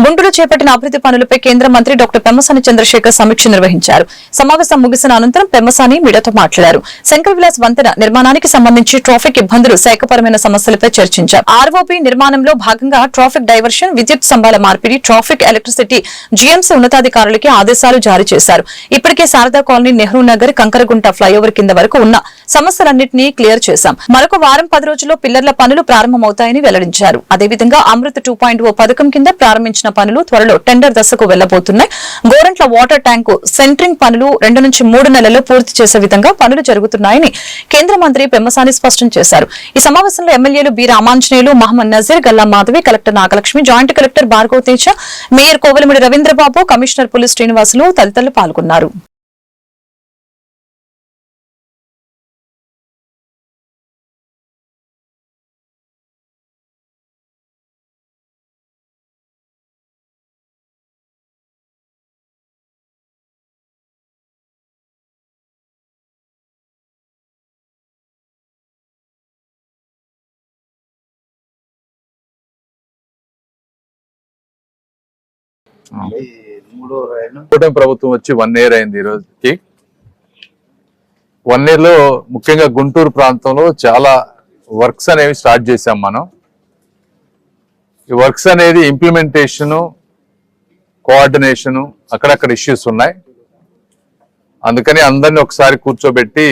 గుంటూరు చేపట్టిన అభివృద్ధి పనులపై కేంద్ర మంత్రి డాక్టర్ పెమ్మసాని చంద్రశేఖర్ సమీక్ష నిర్వహించారు. సమావేశం ముగిసిన అనంతరం పెమ్మసాని మీడియాతో మాట్లాడారు. శంకర్ విలాస్ వంతెన నిర్మాణానికి సంబంధించి ట్రాఫిక్ ఇబ్బందులు శాఖపరమైన సమస్యలపై చర్చించారు. ఆర్ఓపీ నిర్మాణంలో భాగంగా ట్రాఫిక్ డైవర్షన్ విద్యుత్ స్తంభాల మార్పిడి ట్రాఫిక్ ఎలక్ట్రిసిటీ జీఎంసీ ఉన్నతాధికారులకి ఆదేశాలు జారీ చేశారు. ఇప్పటికే శారదా కాలనీ నెహ్రూ నగర్ కంకరగుంట ఫ్లైఓవర్ కింద వరకు ఉన్న సమస్యలన్నింటినీ క్లియర్ చేశాం. మరొక వారం పది రోజుల్లో పిల్లర్ల పనులు ప్రారంభమవుతాయని వెల్లడించారు. అదేవిధంగా అమృత్ టూ పాయింట్ ఓ పథకం కింద ప్రారంభించిన పనులు త్వరలో టెండర్ దశకు వెళ్ళబోతున్నాయి గోరంట్ల వాటర్ ట్యాంకు సెంట్రింగ్ పనులు రెండు నుంచి మూడు నెలల్లో పూర్తి చేసే విధంగా పనులు జరుగుతున్నాయని కేంద్ర మంత్రి పెమ్మసాని స్పష్టం చేశారు. ఈ సమావేశంలో ఎమ్మెల్యేలు B Ramanjaneyulu Mohammed Nazeer Galla Madhavi collector Nagalakshmi joint collector Bhargava Teja mayor Kovalamidi Ravindrababu commissioner Puli Srinivasulu తదితరులు పాల్గొన్నారు. కూటమి ప్రభుత్వం వచ్చి వన్ ఇయర్ అయింది ఈ రోజుకి. వన్ ఇయర్లో ముఖ్యంగా గుంటూరు ప్రాంతంలో చాలా వర్క్స్ అనేవి స్టార్ట్ చేశాం మనం. ఈ వర్క్స్ అనేది ఇంప్లిమెంటేషను కోఆర్డినేషను అక్కడక్కడ ఇష్యూస్ ఉన్నాయి. అందుకని అందరిని ఒకసారి కూర్చోబెట్టి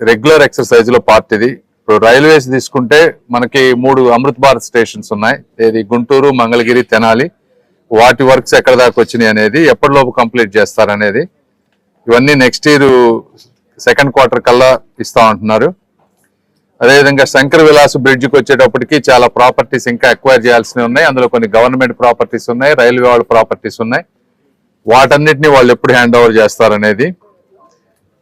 రెగ్యులర్ ఎక్సర్సైజ్లో పార్ట్ ఇది. ఇప్పుడు రైల్వేస్ తీసుకుంటే మనకి మూడు అమృత్ భారత్ స్టేషన్స్ ఉన్నాయి. ఏది గుంటూరు మంగళగిరి తెనాలి. వాటి వర్క్స్ ఎక్కడ దాకా వచ్చినాయి అనేది ఎప్పటిలోపు కంప్లీట్ చేస్తారనేది ఇవన్నీ నెక్స్ట్ ఇయర్ సెకండ్ క్వార్టర్ కల్లా ఇస్తా ఉంటున్నారు. అదేవిధంగా శంకర్ విలాస్ బ్రిడ్జ్కి వచ్చేటప్పటికి చాలా ప్రాపర్టీస్ ఇంకా ఎక్వైర్ చేయాల్సినవి ఉన్నాయి. అందులో కొన్ని గవర్నమెంట్ ప్రాపర్టీస్ ఉన్నాయి రైల్వే వాళ్ళ ప్రాపర్టీస్ ఉన్నాయి. వాటన్నిటిని వాళ్ళు ఎప్పుడు హ్యాండ్ ఓవర్ చేస్తారనేది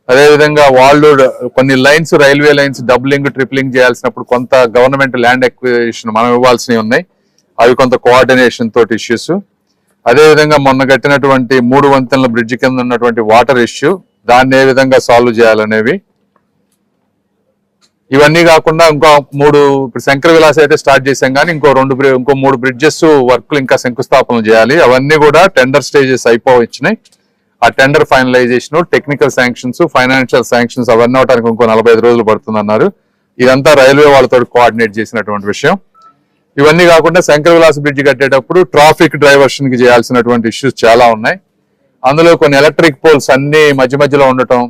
అదేవిధంగా వాళ్ళు కొన్ని lines railway lines doubling tripling చేయాల్సినప్పుడు కొంత గవర్నమెంట్ ల్యాండ్ ఎక్విజిషన్ మనం ఇవ్వాల్సినవి ఉన్నాయి. అవి కొంత కోఆర్డినేషన్ తోటి ఇష్యూస్ అదేవిధంగా మొన్న కట్టినటువంటి మూడు వంతెనల బ్రిడ్జ్ కింద ఉన్నటువంటి వాటర్ ఇష్యూ దాన్ని ఏ విధంగా సాల్వ్ చేయాలనేవి. ఇవన్నీ కాకుండా ఇంకో మూడు ఇప్పుడు శంకర విలాస్ అయితే స్టార్ట్ చేశాం కానీ ఇంకో రెండు ఇంకో మూడు బ్రిడ్జెస్ వర్క్లు ఇంకా శంకుస్థాపన చేయాలి. అవన్నీ కూడా టెండర్ స్టేజెస్ అయిపోవచ్చినాయి ఆ tender finalisation technical sanctions financial sanctions అవన్నీ అవడానికి ఇంకో నలభై ఐదు రోజులు పడుతుందన్నారు. ఇదంతా రైల్వే వాళ్ళతో కోఆర్డినేట్ చేసినటువంటి విషయం. ఇవన్నీ కాకుండా శంకర విలాస్ బ్రిడ్జ్ కట్టేటప్పుడు ట్రాఫిక్ డ్రైవర్షన్కి చేయాల్సినటువంటి ఇష్యూస్ చాలా ఉన్నాయి. అందులో కొన్ని ఎలక్ట్రిక్ పోల్స్ అన్ని మధ్య మధ్యలో ఉండటం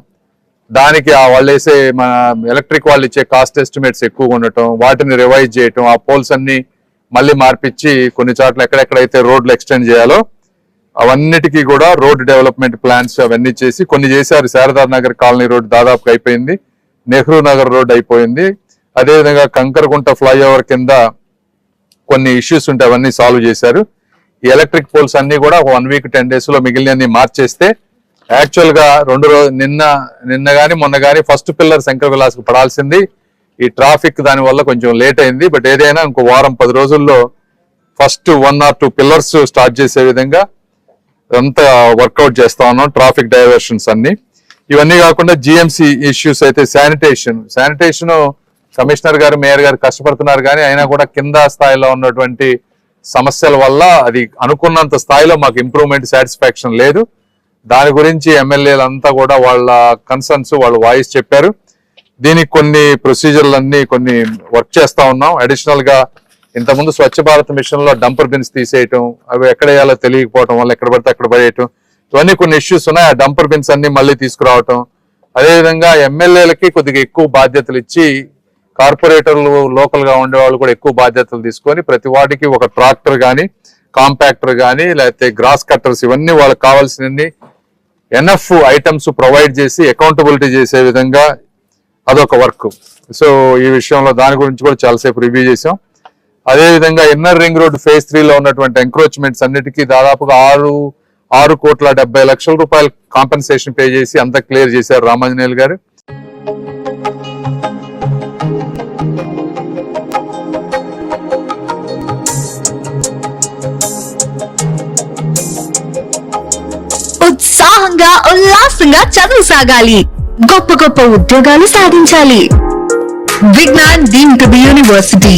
దానికి ఆ వాళ్ళు వేసే మన ఎలక్ట్రిక్ వాళ్ళు ఇచ్చే కాస్ట్ ఎస్టిమేట్స్ ఎక్కువగా ఉండటం వాటిని రివైజ్ చేయటం ఆ పోల్స్ అన్ని మళ్ళీ మార్పిచ్చి కొన్ని చోట్ల ఎక్కడెక్కడైతే రోడ్లు ఎక్స్టెండ్ చేయాలో అవన్నిటికీ కూడా రోడ్ డెవలప్మెంట్ ప్లాన్స్ అవన్నీ చేసి కొన్ని చేశారు. శారదార్ నగర్ కాలనీ రోడ్ దాదాపుగా అయిపోయింది. నెహ్రూ నగర్ రోడ్ అయిపోయింది. అదేవిధంగా కంకరగుంట ఫ్లైఓవర్ కింద కొన్ని ఇష్యూస్ ఉంటే అవన్నీ సాల్వ్ చేశారు. ఈ ఎలక్ట్రిక్ పోల్స్ అన్ని కూడా వన్ వీక్ టెన్ డేస్లో మిగిలిన మార్చేస్తే యాక్చువల్గా రెండు రోజు నిన్న నిన్న గాని మొన్న గాని ఫస్ట్ పిల్లర్ శంకర్ విలాస్కు పడాల్సింది. ఈ ట్రాఫిక్ దాని వల్ల కొంచెం లేట్ అయింది. బట్ ఏదైనా ఇంకో వారం పది రోజుల్లో first one or two pillars start చేసే విధంగా అంతా వర్కౌట్ చేస్తా ఉన్నాం ట్రాఫిక్ డైవర్షన్స్ అన్ని. ఇవన్నీ కాకుండా జిఎంసి ఇష్యూస్ అయితే శానిటేషన్ శానిటేషన్ కమిషనర్ గారు మేయర్ గారు కష్టపడుతున్నారు కానీ అయినా కూడా కింద స్థాయిలో ఉన్నటువంటి సమస్యల వల్ల అది అనుకున్నంత స్థాయిలో మాకు ఇంప్రూవ్మెంట్ సాటిస్ఫాక్షన్ లేదు. దాని గురించి ఎమ్మెల్యేలు అంతా కూడా వాళ్ళ కన్సర్న్స్ వాళ్ళు వాయిస్ చెప్పారు. దీనికి కొన్ని ప్రొసీజర్లన్నీ కొన్ని వర్క్ చేస్తూ ఉన్నాం. అడిషనల్గా ఇంతకుముందు స్వచ్ఛ భారత్ మిషన్లో డంపర్ బిన్స్ తీసేయటం అవి ఎక్కడ వేయాలో తెలియకపోవటం వల్ల ఎక్కడ పడితే అక్కడ పడేయటం ఇవన్నీ కొన్ని ఇష్యూస్ ఉన్నాయి. ఆ డంపర్ బిన్స్ అన్ని మళ్ళీ తీసుకురావటం. అదేవిధంగా ఎమ్మెల్యేలకి కొద్దిగా ఎక్కువ బాధ్యతలు ఇచ్చి కార్పొరేటర్లు లోకల్గా ఉండే వాళ్ళు కూడా ఎక్కువ బాధ్యతలు తీసుకొని ప్రతి వాటికి ఒక ట్రాక్టర్ గానీ కాంపాక్టర్ గానీ లేకపోతే గ్రాస్ కట్టర్స్ ఇవన్నీ వాళ్ళకి కావాల్సినన్ని ఎన్ఎఫ్ ఐటమ్స్ ప్రొవైడ్ చేసి అకౌంటబిలిటీ చేసే విధంగా అదొక వర్క్. సో ఈ విషయంలో దాని గురించి కూడా చాలాసేపు రివ్యూ చేసాం అదే విధంగా ఇన్నర్ రింగ్ రోడ్ ఫేజ్ త్రీలో ఉన్నటువంటి ఎంక్రోచ్మెంట్స్ అన్నిటికీ దాదాపుగా ఆరు ఆరు కోట్ల డెబ్బై లక్షల రూపాయలు కాంపెన్సేషన్ పే చేసి అంతా క్లియర్ చేశారు రామాంజనేయులు గారు. ఉత్సాహంగా ఉల్లాసంగా చదువు సాగాలి. గొప్ప గొప్ప ఉద్యోగాలు సాధించాలి. Vignan deem to be university.